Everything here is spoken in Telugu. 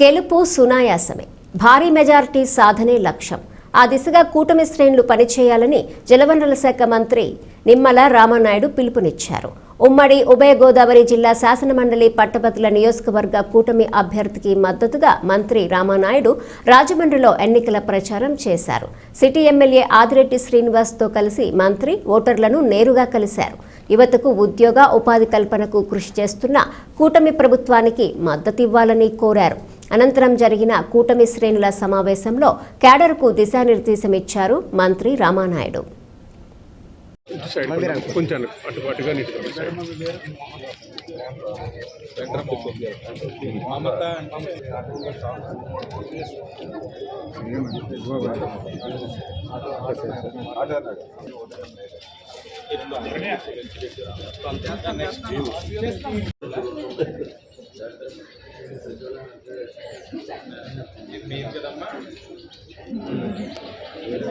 గెలుపు సునాయాసమే. భారీ మెజారిటీ సాధనే లక్ష్యం. ఆ దిశగా కూటమి శ్రేణులు పనిచేయాలని జలవనరుల శాఖ మంత్రి నిమ్మల రామనాయుడు పిలుపునిచ్చారు. ఉమ్మడి ఉభయ గోదావరి జిల్లా శాసనమండలి పట్టభద్రుల నియోజకవర్గ కూటమి అభ్యర్థికి మద్దతుగా మంత్రి రామనాయుడు రాజమండ్రిలో ఎన్నికల ప్రచారం చేశారు. సిటీ ఎమ్మెల్యే ఆదిరెడ్డి శ్రీనివాస్తో కలిసి మంత్రి ఓటర్లను నేరుగా కలిశారు. యువతకు ఉద్యోగ ఉపాధి కల్పనకు కృషి చేస్తున్న కూటమి ప్రభుత్వానికి మద్దతివ్వాలని కోరారు. అనంతరం జరిగిన కూటమి శ్రేణుల సమావేశంలో క్యాడర్కు దిశానిర్దేశం ఇచ్చారు మంత్రి రామానాయుడు. చెప్పి కదమ్మా